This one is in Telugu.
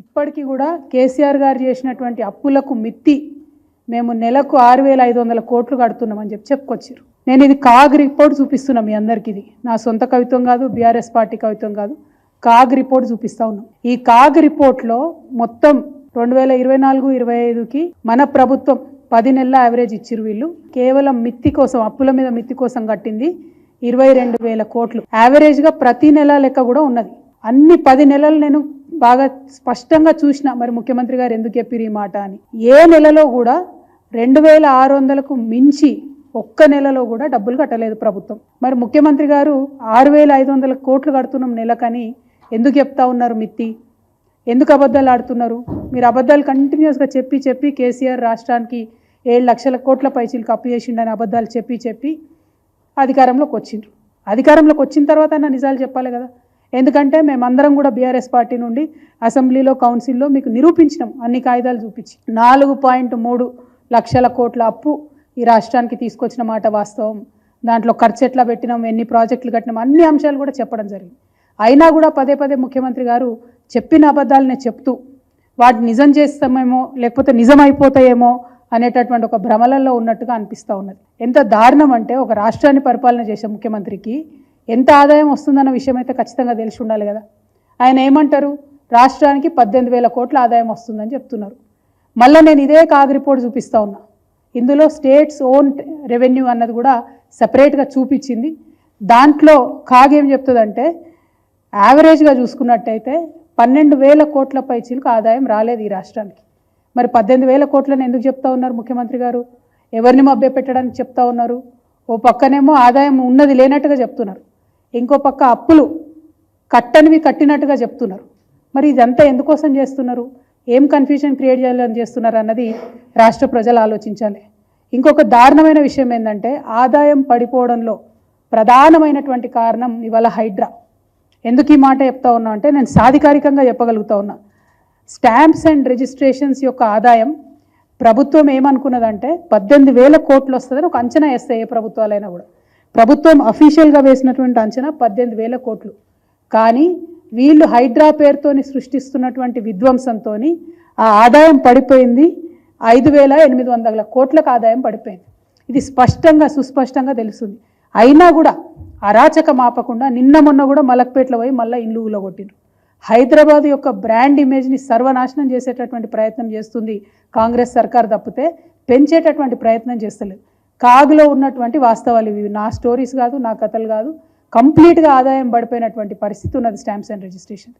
ఇప్పటికీ కూడా కేసీఆర్ గారు చేసినటువంటి అప్పులకు మిత్తి మేము నెలకు ఆరు వేల ఐదు వందల కోట్లు కడుతున్నామని చెప్పి చెప్పుకొచ్చారు. నేను ఇది కాగ్ రిపోర్ట్ చూపిస్తున్నా మీ అందరికి ఇది. నా సొంత కవిత్వం కాదు బీఆర్ఎస్ పార్టీ కవిత్వం కాదు. కాగ్ రిపోర్ట్ చూపిస్తా ఉన్నాం. ఈ కాగ్ రిపోర్ట్లో మొత్తం రెండు వేల ఇరవై నాలుగు ఇరవై ఐదుకి మన ప్రభుత్వం పది నెలల యావరేజ్ ఇచ్చిరు వీళ్ళు. కేవలం మిత్తి కోసం అప్పుల మీద మిత్తి కోసం కట్టింది ఇరవై రెండు వేల కోట్లు. యావరేజ్గా ప్రతి నెల లెక్క కూడా ఉన్నది. అన్ని పది నెలలు నేను బాగా స్పష్టంగా చూసిన మరి ముఖ్యమంత్రి గారు ఎందుకు చెప్పిరు ఈ మాట అని. ఏ నెలలో కూడా రెండు వేల ఆరు వందలకు మించి ఒక్క నెలలో కూడా డబ్బులు కట్టలేదు ప్రభుత్వం. మరి ముఖ్యమంత్రి గారు ఆరు వేల ఐదు వందల కోట్లు కడుతున్నాం నెలకని ఎందుకు చెప్తా ఉన్నారు మిత్తి? ఎందుకు అబద్ధాలు ఆడుతున్నారు? మీరు అబద్ధాలు కంటిన్యూస్గా చెప్పి చెప్పి కేసీఆర్ రాష్ట్రానికి ఏడు లక్షల కోట్ల పైచీలకు అప్పు చేసిండని అబద్ధాలు చెప్పి చెప్పి అధికారంలోకి వచ్చిండ్రు. అధికారంలోకి వచ్చిన తర్వాత అన్న నిజాలు చెప్పాలి కదా. ఎందుకంటే మేమందరం కూడా బీఆర్ఎస్ పార్టీ నుండి అసెంబ్లీలో కౌన్సిల్లో మీకు నిరూపించినాం అన్ని కాగితాలు చూపించి. నాలుగు పాయింట్ మూడు లక్షల కోట్ల అప్పు ఈ రాష్ట్రానికి తీసుకొచ్చిన మాట వాస్తవం. దాంట్లో ఖర్చు ఎట్లా పెట్టినాం ఎన్ని ప్రాజెక్టులు కట్టినాం అన్ని అంశాలు కూడా చెప్పడం జరిగింది. అయినా కూడా పదే పదే ముఖ్యమంత్రి గారు చెప్పిన అబద్ధాలనే చెప్తూ వాటిని నిజం చేస్తామేమో లేకపోతే నిజం అయిపోతాయేమో అనేటటువంటి ఒక భ్రమలలో ఉన్నట్టుగా అనిపిస్తూ ఉన్నది. ఎంత దారుణం అంటే ఒక రాష్ట్రాన్ని పరిపాలన చేసే ముఖ్యమంత్రికి ఎంత ఆదాయం వస్తుందన్న విషయం అయితే ఖచ్చితంగా తెలిసి ఉండాలి కదా. ఆయన ఏమంటారు? రాష్ట్రానికి పద్దెనిమిది వేల కోట్ల ఆదాయం వస్తుందని చెప్తున్నారు. మళ్ళీ నేను ఇదే కాగ్ రిపోర్ట్ చూపిస్తూ ఉన్నా. ఇందులో స్టేట్స్ ఓన్ రెవెన్యూ అన్నది కూడా సపరేట్గా చూపించింది. దాంట్లో కాగ్ ఏం చెప్తుందంటే యావరేజ్గా చూసుకున్నట్టయితే పన్నెండు వేల కోట్ల పైచీలకు ఆదాయం రాలేదు ఈ రాష్ట్రానికి. మరి పద్దెనిమిది వేల కోట్లను ఎందుకు చెప్తా ఉన్నారు ముఖ్యమంత్రి గారు? ఎవరిని మభ్య పెట్టడానికి చెప్తా ఉన్నారు? ఓ పక్కనేమో ఆదాయం ఉన్నది లేనట్టుగా చెప్తున్నారు. ఇంకో పక్క అప్పులు కట్టనివి కట్టినట్టుగా చెప్తున్నారు. మరి ఇదంతా ఎందుకోసం చేస్తున్నారు? ఏం కన్ఫ్యూజన్ క్రియేట్ చేయాలని చేస్తున్నారు అన్నది రాష్ట్ర ప్రజలు ఆలోచించాలి. ఇంకొక దారుణమైన విషయం ఏంటంటే ఆదాయం పడిపోవడంలో ప్రధానమైనటువంటి కారణం ఇవాళ హైడ్రా. ఎందుకు ఈ మాట చెప్తా ఉన్నా అంటే నేను సాధికారికంగా చెప్పగలుగుతా ఉన్నా. స్టాంప్స్ అండ్ రిజిస్ట్రేషన్స్ యొక్క ఆదాయం ప్రభుత్వం ఏమనుకున్నదంటే పద్దెనిమిది వేల కోట్లు వస్తుందని ఒక అంచనా వేస్తాయి ఏ ప్రభుత్వాలైనా కూడా. ప్రభుత్వం అఫీషియల్గా వేసినటువంటి అంచనా పద్దెనిమిది వేల కోట్లు. కానీ వీళ్ళు హైడ్రా పేరుతోని సృష్టిస్తున్నటువంటి విధ్వంసంతో ఆ ఆదాయం పడిపోయింది. ఐదు వేల ఎనిమిది వందల కోట్లకు ఆదాయం పడిపోయింది. ఇది స్పష్టంగా సుస్పష్టంగా తెలుస్తుంది. అయినా కూడా అరాచక మాపకుండా నిన్న మొన్న కూడా మలక్పేటలో పోయి మళ్ళీ ఇల్లు ఊలగొట్టిండ్రు. హైదరాబాద్ యొక్క బ్రాండ్ ఇమేజ్ని సర్వనాశనం చేసేటటువంటి ప్రయత్నం చేస్తుంది కాంగ్రెస్ సర్కార్ తప్పితే పెంచేటటువంటి ప్రయత్నం చేస్తలేదు. కాగులో ఉన్నటువంటి వాస్తవాలు ఇవి. నా స్టోరీస్ కాదు నా కథలు కాదు. కంప్లీట్గా ఆదాయం పడిపోయినటువంటి పరిస్థితి ఉన్నది స్టాంప్స్ అండ్ రిజిస్ట్రేషన్.